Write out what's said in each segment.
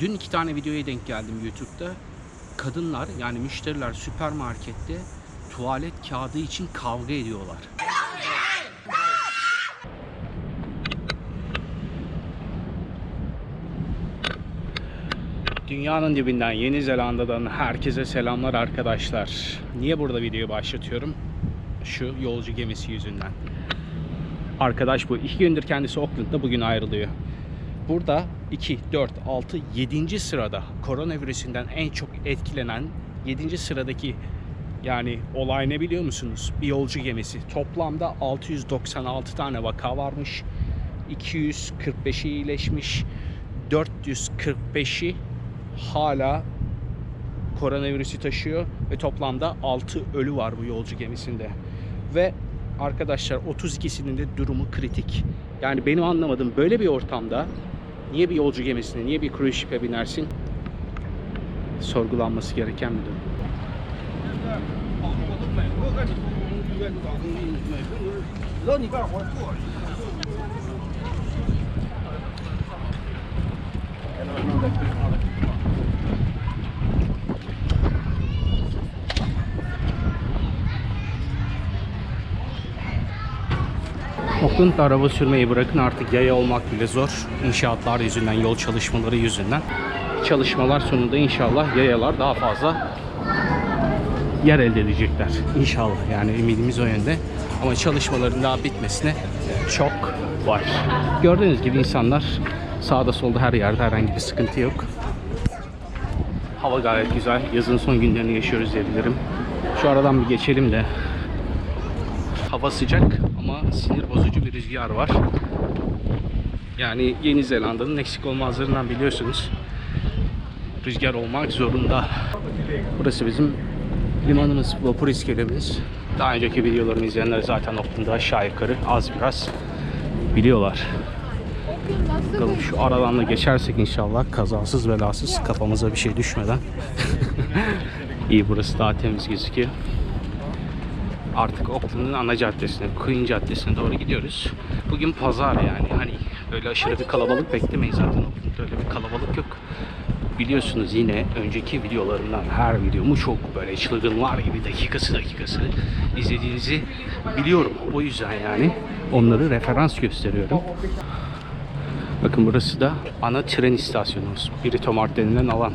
Dün iki tane videoya denk geldim YouTube'da. Kadınlar yani müşteriler süpermarkette tuvalet kağıdı için kavga ediyorlar. Dünyanın dibinden Yeni Zelanda'dan herkese selamlar arkadaşlar. Niye burada videoyu başlatıyorum? Şu yolcu gemisi yüzünden. Arkadaş bu. iki gündür kendisi Auckland'da bugün ayrılıyor. Burada 2, 4, 6, 7. sırada koronavirüsünden en çok etkilenen 7. sıradaki yani olay ne biliyor musunuz? Bir yolcu gemisi. Toplamda 696 tane vaka varmış. 245'i iyileşmiş. 445'i hala koronavirüsü taşıyor ve toplamda 6 ölü var bu yolcu gemisinde. Ve arkadaşlar 32'sinin de durumu kritik. Yani benim anlamadığım böyle bir ortamda niye bir yolcu gemisine, niye bir cruise ship'e binersin? Sorgulanması gereken bir durum. Auckland'da araba sürmeyi bırakın artık yaya olmak bile zor. İnşaatlar yüzünden, yol çalışmaları yüzünden. Çalışmalar sonunda inşallah yayalar daha fazla yer elde edecekler. İnşallah yani ümidimiz o yönde. Ama çalışmaların daha bitmesine çok var. Gördüğünüz gibi insanlar sağda solda her yerde herhangi bir sıkıntı yok. Hava gayet güzel. Yazın son günlerini yaşıyoruz diyebilirim. Şu aradan bir geçelim de Hava sıcak ama sinir bozucu bir rüzgar var. Yani Yeni Zelanda'nın eksik olmazlarından biliyorsunuz. Rüzgar olmak zorunda. Burası bizim limanımız, vapur iskelemiz. Daha önceki videolarımı izleyenler zaten Auckland'da aşağı yukarı az biraz biliyorlar. Bakalım şu aradan da geçersek inşallah kazasız belasız kafamıza bir şey düşmeden. İyi burası daha temiz gözüküyor artık Auckland'ın ana caddesine, Queen Caddesi'ne doğru gidiyoruz. Bugün pazar yani. Hani öyle aşırı bir kalabalık beklemeyin zaten Auckland'da öyle bir kalabalık yok. Biliyorsunuz yine önceki videolarımdan her videomu çok böyle çılgınlar gibi dakikası dakikası izlediğinizi biliyorum. O yüzden yani onları referans gösteriyorum. Bakın burası da ana tren istasyonumuz. Britomart denilen alan.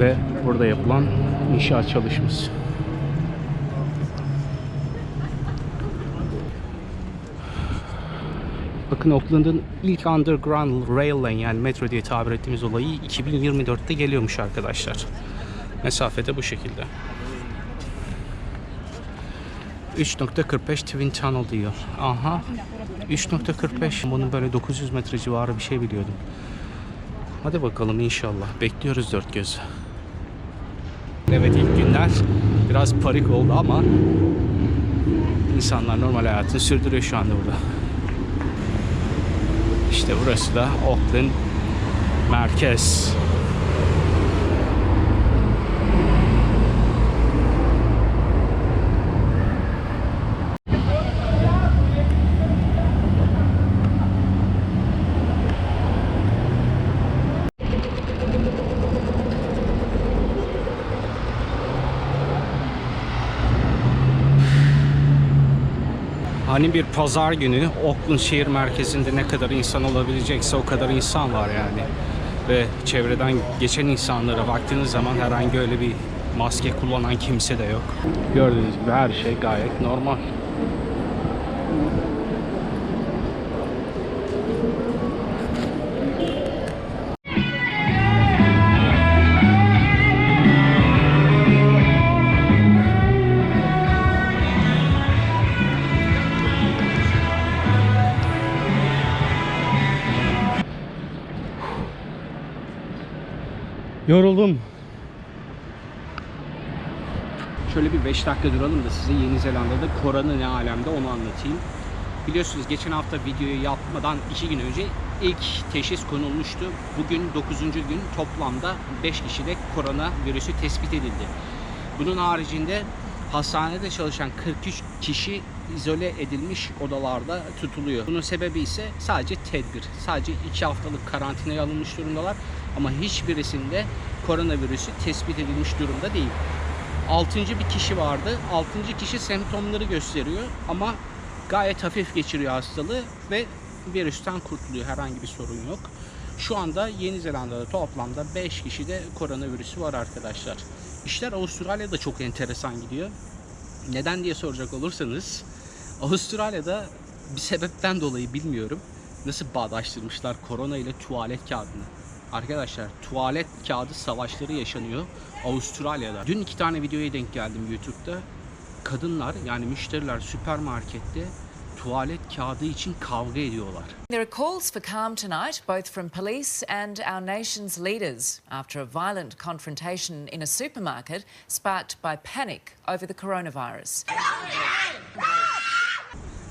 Ve burada yapılan inşaat çalışması. Bakın Auckland'ın ilk underground rail line yani metro diye tabir ettiğimiz olayı 2024'te geliyormuş arkadaşlar. Mesafede bu şekilde. 3.45 Twin Tunnel diyor. Aha. 3.45. Bunun böyle 900 metre civarı bir şey biliyordum. Hadi bakalım inşallah. Bekliyoruz dört göz. Evet ilk günler biraz panik oldu ama insanlar normal hayatını sürdürüyor şu anda burada. İşte burası da Auckland merkez. Hani bir pazar günü Auckland şehir merkezinde ne kadar insan olabilecekse o kadar insan var yani. Ve çevreden geçen insanlara baktığınız zaman herhangi öyle bir maske kullanan kimse de yok. Gördüğünüz gibi her şey gayet normal. Yoruldum. Şöyle bir 5 dakika duralım da size Yeni Zelanda'da korona ne alemde onu anlatayım. Biliyorsunuz geçen hafta videoyu yapmadan 2 gün önce ilk teşhis konulmuştu. Bugün 9. gün toplamda 5 kişide korona virüsü tespit edildi. Bunun haricinde hastanede çalışan 43 kişi izole edilmiş odalarda tutuluyor. Bunun sebebi ise sadece tedbir. Sadece 2 haftalık karantinaya alınmış durumdalar ama hiçbirisinde koronavirüsü tespit edilmiş durumda değil. Altıncı bir kişi vardı. Altıncı kişi semptomları gösteriyor ama gayet hafif geçiriyor hastalığı ve virüsten kurtuluyor. Herhangi bir sorun yok. Şu anda Yeni Zelanda'da toplamda 5 kişide koronavirüsü var arkadaşlar. İşler Avustralya'da çok enteresan gidiyor. Neden diye soracak olursanız Avustralya'da bir sebepten dolayı bilmiyorum nasıl bağdaştırmışlar korona ile tuvalet kağıdını. Arkadaşlar tuvalet kağıdı savaşları yaşanıyor Avustralya'da. Dün iki tane videoya denk geldim YouTube'da. Kadınlar yani müşteriler süpermarkette tuvalet kağıdı için kavga ediyorlar. There are calls for calm tonight, both from police and our nation's leaders, after a violent confrontation in a supermarket sparked by panic over the coronavirus.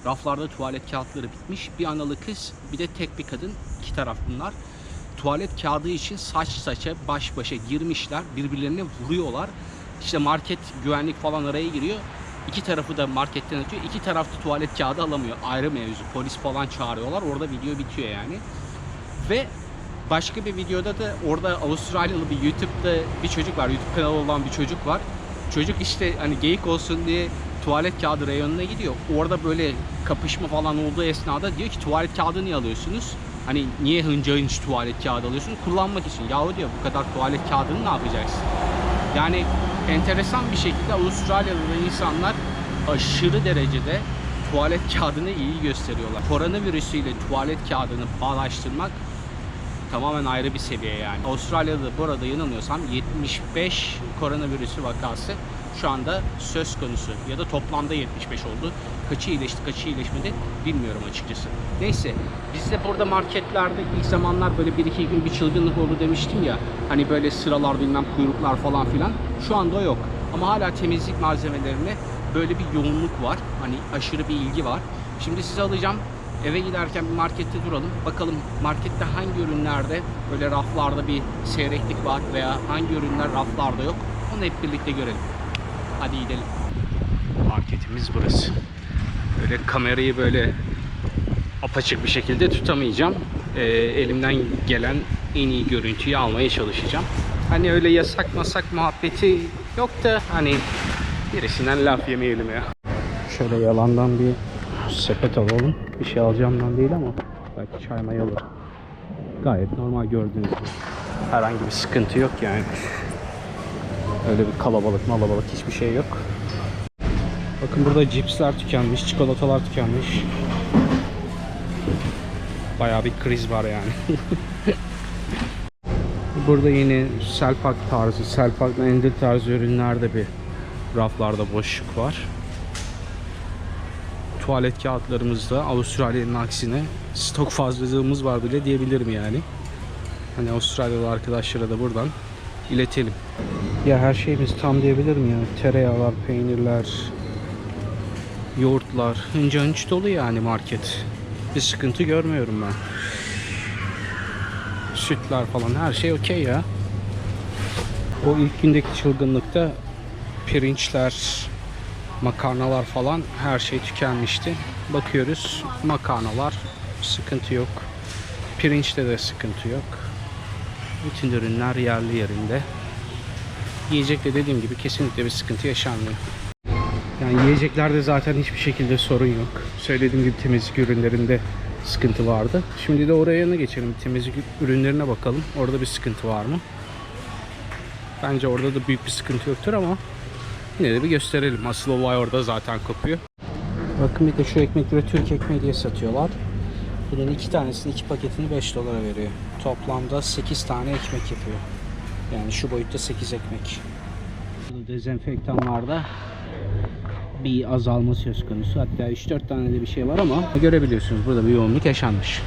Raflarda tuvalet kağıtları bitmiş. Bir analı kız, bir de tek bir kadın. iki taraf bunlar. Tuvalet kağıdı için saç saça, baş başa girmişler. Birbirlerine vuruyorlar. İşte market güvenlik falan araya giriyor. İki tarafı da marketten atıyor. İki taraf da tuvalet kağıdı alamıyor. Ayrı mevzu. Polis falan çağırıyorlar. Orada video bitiyor yani. Ve başka bir videoda da orada Avustralyalı bir YouTube'da bir çocuk var. YouTube kanalı olan bir çocuk var. Çocuk işte hani geyik olsun diye tuvalet kağıdı reyonuna gidiyor. Orada böyle kapışma falan olduğu esnada diyor ki tuvalet kağıdı niye alıyorsunuz? Hani niye hınca hınç tuvalet kağıdı alıyorsunuz? Kullanmak için. Yahu diyor bu kadar tuvalet kağıdını ne yapacaksın? Yani enteresan bir şekilde Avustralya'da insanlar aşırı derecede tuvalet kağıdını iyi gösteriyorlar. Koronavirüsüyle tuvalet kağıdını bağlaştırmak tamamen ayrı bir seviye yani. Avustralya'da bu arada yanılmıyorsam 75 koronavirüsü vakası şu anda söz konusu ya da toplamda 75 oldu. Kaçı iyileşti, kaçı iyileşmedi bilmiyorum açıkçası. Neyse biz de burada marketlerde ilk zamanlar böyle bir iki gün bir çılgınlık oldu demiştim ya. Hani böyle sıralar bilmem kuyruklar falan filan. Şu anda yok. Ama hala temizlik malzemelerine böyle bir yoğunluk var. Hani aşırı bir ilgi var. Şimdi sizi alacağım. Eve giderken bir markette duralım. Bakalım markette hangi ürünlerde böyle raflarda bir seyreklik var veya hangi ürünler raflarda yok. Onu hep birlikte görelim. Hadi gidelim. Marketimiz burası. Böyle kamerayı böyle apaçık bir şekilde tutamayacağım. Ee, elimden gelen en iyi görüntüyü almaya çalışacağım. Hani öyle yasak masak muhabbeti yok da hani birisinden laf yemeyelim ya. Şöyle yalandan bir sepet alalım. Bir şey alacağımdan değil ama belki çay may alır. Gayet normal gördüğünüz gibi. Herhangi bir sıkıntı yok yani. Öyle bir kalabalık malabalık hiçbir şey yok. Bakın burada cipsler tükenmiş, çikolatalar tükenmiş. Bayağı bir kriz var yani. burada yine Selpak tarzı, Selpak mendil tarzı ürünlerde bir raflarda boşluk var. Tuvalet kağıtlarımızda Avustralya'nın aksine stok fazlalığımız var bile diyebilirim yani. Hani Avustralyalı arkadaşlara da buradan iletelim. Ya her şeyimiz tam diyebilirim ya. Tereyağlar, peynirler, yoğurtlar, hınca hınç dolu yani market. Bir sıkıntı görmüyorum ben. Sütler falan her şey okey ya. O ilk gündeki çılgınlıkta pirinçler, makarnalar falan her şey tükenmişti. Bakıyoruz makarnalar sıkıntı yok. Pirinçte de sıkıntı yok. Bütün ürünler yerli yerinde. Yiyecekte dediğim gibi kesinlikle bir sıkıntı yaşanmıyor. Yani yiyeceklerde zaten hiçbir şekilde sorun yok. Söylediğim gibi temizlik ürünlerinde sıkıntı vardı. Şimdi de oraya yana geçelim. Temizlik ürünlerine bakalım. Orada bir sıkıntı var mı? Bence orada da büyük bir sıkıntı yoktur ama yine de bir gösterelim. Asıl olay orada zaten kopuyor. Bakın bir de şu ekmekleri Türk ekmeği diye satıyorlar. Bunun iki tanesini, iki paketini 5 dolara veriyor. Toplamda 8 tane ekmek yapıyor. Yani şu boyutta 8 ekmek. Burada dezenfektanlarda bir azalma söz konusu. Hatta 3-4 tane de bir şey var ama görebiliyorsunuz burada bir yoğunluk yaşanmış.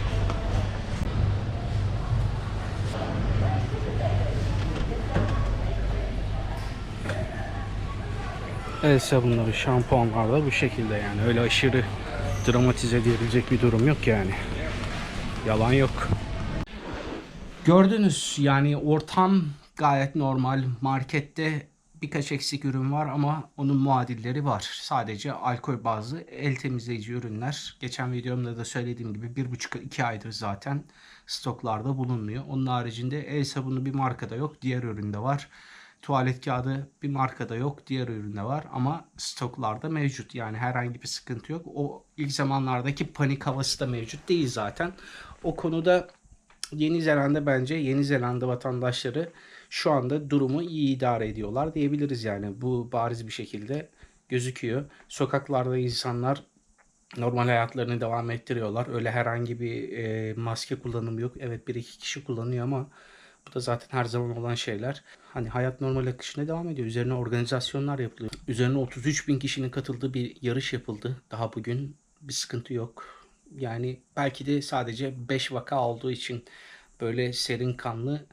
El sabunları, şampuanlar da bu şekilde yani. Öyle aşırı dramatize edilecek bir durum yok yani. Yalan yok. Gördünüz yani ortam gayet normal. Markette birkaç eksik ürün var ama onun muadilleri var. Sadece alkol bazlı el temizleyici ürünler. Geçen videomda da söylediğim gibi 1,5-2 aydır zaten stoklarda bulunmuyor. Onun haricinde el sabunu bir markada yok. Diğer üründe var. Tuvalet kağıdı bir markada yok. Diğer üründe var ama stoklarda mevcut. Yani herhangi bir sıkıntı yok. O ilk zamanlardaki panik havası da mevcut değil zaten. O konuda Yeni Zelanda bence Yeni Zelanda vatandaşları şu anda durumu iyi idare ediyorlar diyebiliriz yani. Bu bariz bir şekilde gözüküyor. Sokaklarda insanlar normal hayatlarını devam ettiriyorlar. Öyle herhangi bir e, maske kullanımı yok. Evet bir iki kişi kullanıyor ama bu da zaten her zaman olan şeyler. Hani hayat normal akışına devam ediyor. Üzerine organizasyonlar yapılıyor. Üzerine 33 bin kişinin katıldığı bir yarış yapıldı. Daha bugün bir sıkıntı yok. Yani belki de sadece 5 vaka olduğu için böyle serin kanlı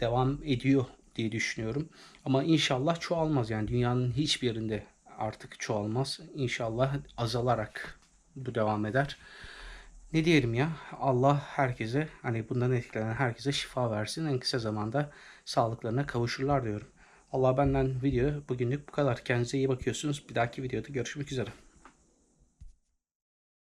devam ediyor diye düşünüyorum. Ama inşallah çoğalmaz. Yani dünyanın hiçbir yerinde artık çoğalmaz. İnşallah azalarak bu devam eder. Ne diyelim ya Allah herkese hani bundan etkilenen herkese şifa versin. En kısa zamanda sağlıklarına kavuşurlar diyorum. Allah benden video bugünlük bu kadar. Kendinize iyi bakıyorsunuz. Bir dahaki videoda görüşmek üzere.